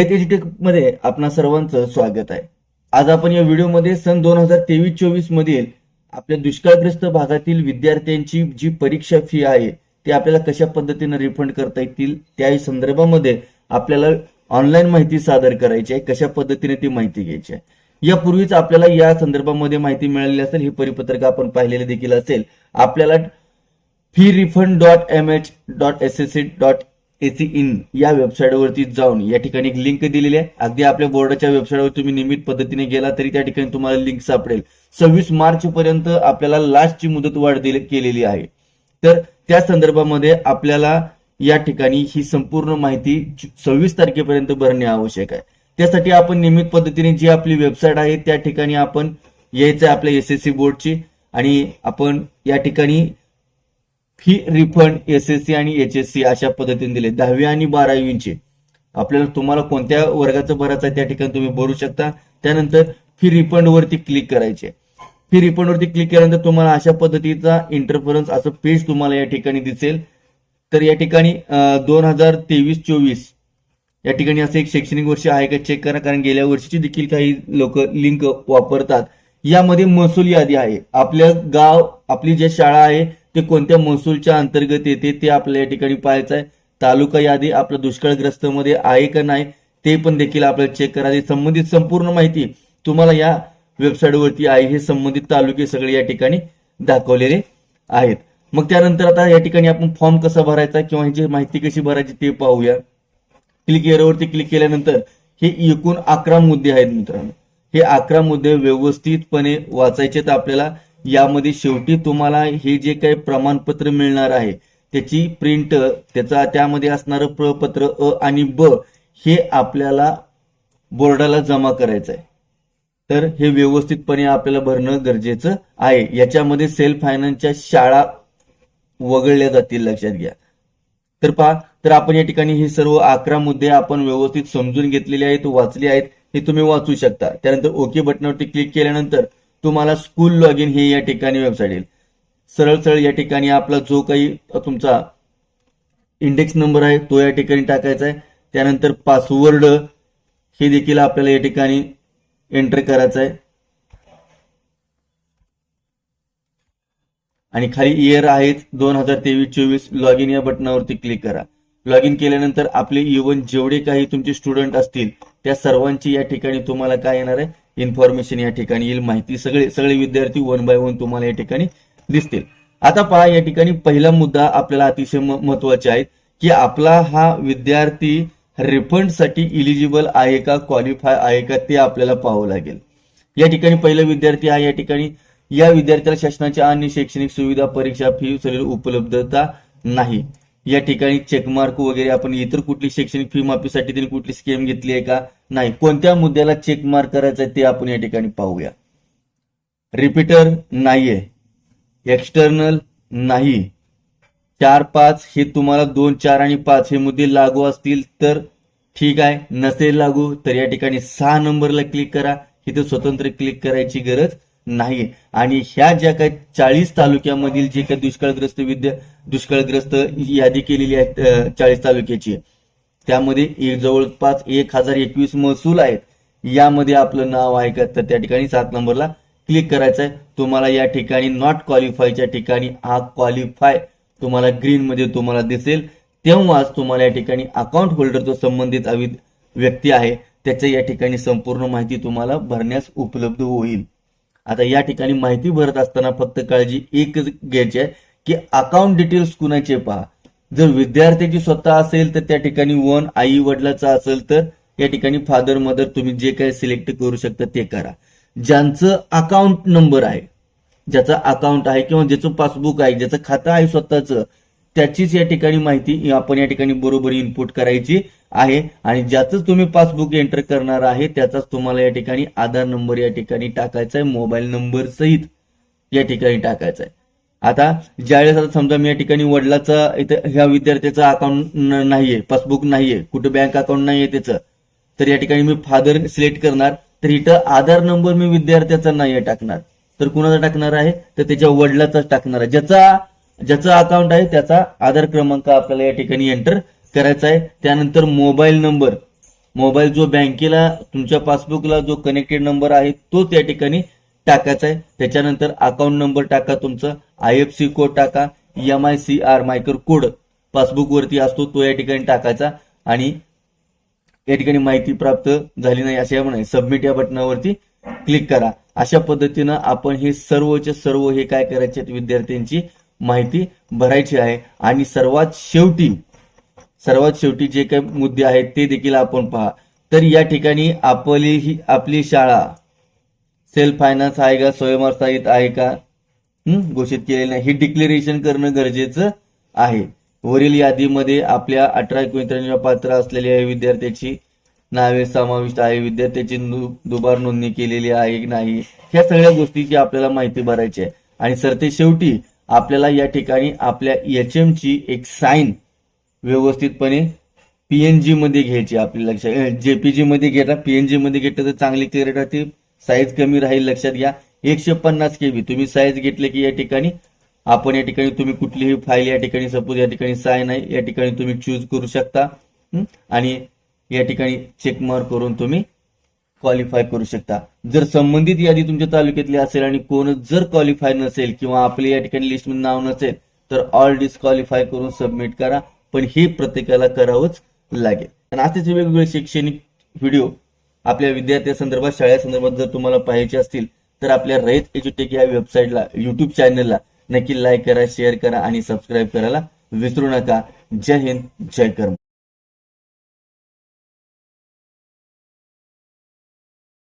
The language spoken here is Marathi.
हेल्थ एज्युटेकमध्ये आपणा सर्वांचं स्वागत आहे. आज आपण या व्हिडिओमध्ये सन दोन हजार तेवीस चोवीस मधील आपल्या दुष्काळग्रस्त भागातील विद्यार्थ्यांची जी परीक्षा फी आहे ती आपल्याला कशा पद्धतीने रिफंड करता येतील त्या संदर्भामध्ये आपल्याला ऑनलाईन माहिती सादर करायची आहे कशा पद्धतीने ती माहिती घ्यायची आहे. यापूर्वीच आपल्याला या संदर्भामध्ये माहिती मिळालेली असेल हे परिपत्रक आपण पाहिलेले देखील असेल. आपल्याला fee refund dot M H dot S S C dot AC in या वेबसाईटवरती जाऊन या ठिकाणी एक लिंक दिलेली आहे. अगदी आपल्या बोर्डाच्या वेबसाईटवर तुम्ही नियमित पद्धतीने गेला तरी त्या ठिकाणी तुम्हाला लिंक सापडेल. सव्वीस मार्च पर्यंत आपल्याला लास्टची मुदत वाढ दिली केलेली आहे. तर त्या संदर्भामध्ये आपल्याला या ठिकाणी ही संपूर्ण माहिती सव्वीस तारखेपर्यंत भरणे आवश्यक आहे. त्यासाठी आपण नियमित पद्धतीने जी आपली वेबसाईट आहे त्या ठिकाणी आपण यायचं आहे आपल्या एस एस सी बोर्डची आणि आपण या ठिकाणी fee refund S S C आणि एच एस सी अशा पद्धतीने दिले. दहावी आणि बारावीचे आपल्याला तुम्हाला कोणत्या वर्गाचं भरायचं आहे त्या ठिकाणी तुम्ही भरू शकता. त्यानंतर फी रिफंड वरती क्लिक करायचे. फी रिफंड वरती क्लिक केल्यानंतर तुम्हाला अशा पद्धतीचा इंटरफरन्स असं पेज तुम्हाला या ठिकाणी दिसेल. तर या ठिकाणी दोन हजार तेवीस चोवीस. या ठिकाणी असं एक शैक्षणिक वर्ष आहे का चेक करा कारण गेल्या वर्षीची देखील काही लोक लिंक वापरतात. यामध्ये महसूल यादी आहे. आपल्या गाव आपली ज्या शाळा आहे ते कोणत्या महसूलच्या अंतर्गत येते ते आपल्या या ठिकाणी पाहायचं आहे. तालुका यादी आपल्या दुष्काळग्रस्त मध्ये आहे का नाही ते पण देखील आपल्याला चेक करायचे संबंधित संपूर्ण माहिती तुम्हाला या वेबसाईटवरती आहे. हे संबंधित तालुके सगळे या ठिकाणी दाखवलेले आहेत. मग त्यानंतर आता या ठिकाणी आपण फॉर्म कसा भरायचा किंवा ह्याची माहिती कशी भरायची ते पाहूया. क्लिक एअरवरती क्लिक केल्यानंतर हे एकूण अकरा मुद्दे आहेत मित्रांनो. हे अकरा मुद्दे व्यवस्थितपणे वाचायचे तर आपल्याला. यामध्ये शेवटी तुम्हाला हे जे काही प्रमाणपत्र मिळणार आहे त्याची प्रिंट त्याचा त्यामध्ये असणारं प्रपत्र अ आणि ब हे आपल्याला बोर्डाला जमा करायचं आहे तर हे व्यवस्थितपणे आपल्याला भरणं गरजेचं आहे. याच्यामध्ये सेल्फ फायनान्सच्या शाळा वगळल्या जातील लक्षात घ्या. तर पहा तर आपण या ठिकाणी हे सर्व अकरा मुद्दे आपण व्यवस्थित समजून घेतलेले आहेत वाचले आहेत हे तुम्ही वाचू शकता. त्यानंतर ओके बटनावरती क्लिक केल्यानंतर तुम्हाला स्कूल लॉग इन हे या ठिकाणी वेबसाईट येईल. सरळ सरळ या ठिकाणी आपला जो काही तुमचा इंडेक्स नंबर आहे तो या ठिकाणी टाकायचा आहे. त्यानंतर पासवर्ड हे देखील आपल्याला या ठिकाणी एंटर करायचं आहे. आणि खाली इयर आहेत दोन हजार तेवीस चोवीस लॉग इन या बटनावरती क्लिक करा. लॉग इन केल्यानंतर आपले इव्हन जेवढे काही तुमचे स्टुडंट असतील त्या सर्वांची या ठिकाणी तुम्हाला काय येणार आहे? इन्फॉर्मेशन या ठिकाणी येईल. माहिती सगळे सगळे विद्यार्थी वन बाय वन तुम्हाला या ठिकाणी दिसतील. आता पहा या ठिकाणी पहिला मुद्दा आपल्याला अतिशय महत्त्वाचे आहे की आपला हा विद्यार्थी रिफंडसाठी इलिजिबल आहे का क्वालिफाय आहे का ते आपल्याला पाहावं लागेल. या ठिकाणी पहिला विद्यार्थी आहे या ठिकाणी या विद्यार्थ्याला शासनाच्या अन्य शैक्षणिक सुविधा परीक्षा फी सगळी उपलब्धता नाही. या ठिकाणी चेकमार्क वगैरे आपण इतर कुठली शैक्षणिक फी माफीसाठी त्यांनी कुठली स्कीम घेतली आहे का? नाही. कोणत्या मुद्द्याला चेक मार्क करायचं आहे ते आपण या ठिकाणी पाहूया. रिपीटर नाहीये. एक्सटर्नल नाही. चार पाच हे तुम्हाला दोन चार आणि पाच हे मुद्दे लागू असतील तर ठीक आहे. नसेल लागू तर या ठिकाणी सहा नंबरला क्लिक करा. इथे स्वतंत्र क्लिक करायची गरज नाही. आणि ह्या ज्या काही चाळीस तालुक्यामधील जे काही दुष्काळग्रस्त विद्या दुष्काळग्रस्त यादी केलेली आहे चाळीस तालुक्याची त्यामध्ये एक जवळपास एक हजार एकवीस महसूल आहेत. यामध्ये आपलं नाव आहे का तर त्या ठिकाणी सात नंबरला क्लिक करायचं आहे तुम्हाला या ठिकाणी नॉट क्वालिफायच्या ठिकाणी हा क्वालिफाय तुम्हाला ग्रीन मध्ये तुम्हाला दिसेल. तेव्हाच तुम्हाला या ठिकाणी अकाउंट होल्डर जो संबंधित व्यक्ती आहे. त्याच्या या ठिकाणी संपूर्ण माहिती तुम्हाला भरण्यास उपलब्ध होईल. आता या ठिकाणी माहिती भरत असताना फक्त काळजी एकच घ्यायची आहे की अकाउंट डिटेल्स कुणाचे पहा. जर विद्यार्थ्याची स्वतः असेल तर त्या ठिकाणी वन आई वडिलाचा असेल तर या ठिकाणी फादर मदर तुम्ही जे काही सिलेक्ट करू शकता ते करा. ज्यांचं अकाउंट नंबर आहे ज्याचा अकाउंट आहे किंवा ज्याचं पासबुक आहे ज्याचं खातं आहे स्वतःचं त्याचीच या ठिकाणी माहिती आपण या ठिकाणी बरोबर इनपुट करायची आहे. आणि ज्याच तुम्ही पासबुक एंटर करणार आहे त्याचाच तुम्हाला या ठिकाणी आधार नंबर या ठिकाणी टाकायचा आहे मोबाईल नंबर सहित या ठिकाणी टाकायचा आहे. आता ज्यावेळेस आता समजा मी या ठिकाणी वडिलाचा इथं ह्या विद्यार्थ्याचं अकाउंट नाहीये पासबुक नाहीये कुठं बँक अकाउंट नाहीये त्याचं तर या ठिकाणी मी फादर सिलेक्ट करणार तर इथं आधार नंबर मी विद्यार्थ्याचा नाहीये टाकणार. तर कुणाचा टाकणार आहे? तर त्याच्या वडिलाचाच टाकणार आहे. ज्याचा ज्याचा अकाउंट आहे त्याचा आधार क्रमांक आपल्याला या ठिकाणी एंटर करायचा आहे. त्यानंतर मोबाईल नंबर मोबाईल जो बँकेला तुमच्या पासबुकला जो कनेक्टेड नंबर आहे तोच या ठिकाणी टाकायचा आहे. त्याच्यानंतर अकाउंट नंबर टाका तुमचं. आय एफ सी कोड टाका. M I C R MICR code passbook वरती असतो तो या ठिकाणी टाकायचा. आणि या ठिकाणी माहिती प्राप्त झाली नाही असे म्हणाय सबमिट या बटनावरती क्लिक करा. अशा पद्धतीनं आपण हे सर्वच्या सर्व हे काय करायचे विद्यार्थ्यांची माहिती भरायची आहे. आणि सर्वात शेवटी सर्वात शेवटी जे काही मुद्दे आहेत ते देखील आपण पहा. तर या ठिकाणी आपली ही आपली शाळा सेल्फ फायनान्स आहे का स्वयंस्थायित आहे का? घोषित केलेली नाही. हे डिक्लेरेशन करणं गरजेचं आहे. वरील यादीमध्ये आपल्या अठरा एकोणत्र्याण्णव पात्र असलेल्या विद्यार्थ्याची नावे समाविष्ट आहे. विद्यार्थ्याची नु- दुबार नोंदणी केलेली आहे की नाही? ह्या सगळ्या गोष्टीची आपल्याला माहिती भरायची आहे. आणि सर ते शेवटी आपल्याला या ठिकाणी आपल्या एच ची एक साईन व्यवस्थितपणे पीएनजी मध्ये घ्यायची आपल्या लक्षात. जेपीजी मध्ये घेता पीएनजी मध्ये घेतलं तर चांगली क्लिअर राहते. साईज कमी राहील लक्षात घ्या. एकशे पन्नास केबी तुम्ही साईज घेतले की या ठिकाणी आपण या ठिकाणी तुम्ही कुठलीही फाईल या ठिकाणी सपोज या ठिकाणी साईन आहे या ठिकाणी तुम्ही चूज करू शकता. आणि या ठिकाणी चेक मार्क करून तुम्ही क्वालिफाय करू शकता. जर संबंधित यादी तुमच्या तालुक्यातली असेल आणि कोण जर क्वालिफाय नसेल किंवा आपले या ठिकाणी लिस्टमध्ये नाव नसेल तर ऑल डिस्क्वालिफाय करून सबमिट करा. पण हे प्रत्येकाला करावंच लागेल. आणि असेच वेगवेगळे शैक्षणिक व्हिडिओ आपल्या विद्यार्थ्या संदर्भात शाळा संदर्भात जर तुम्हाला पाहायचे असतील तर आपल्या रहित एज्युटेक या वेबसाईटला युट्यूब चॅनलला नक्की लाईक करा शेअर करा आणि सबस्क्राईब करायला विसरू नका. जय हिंद जय कर्म.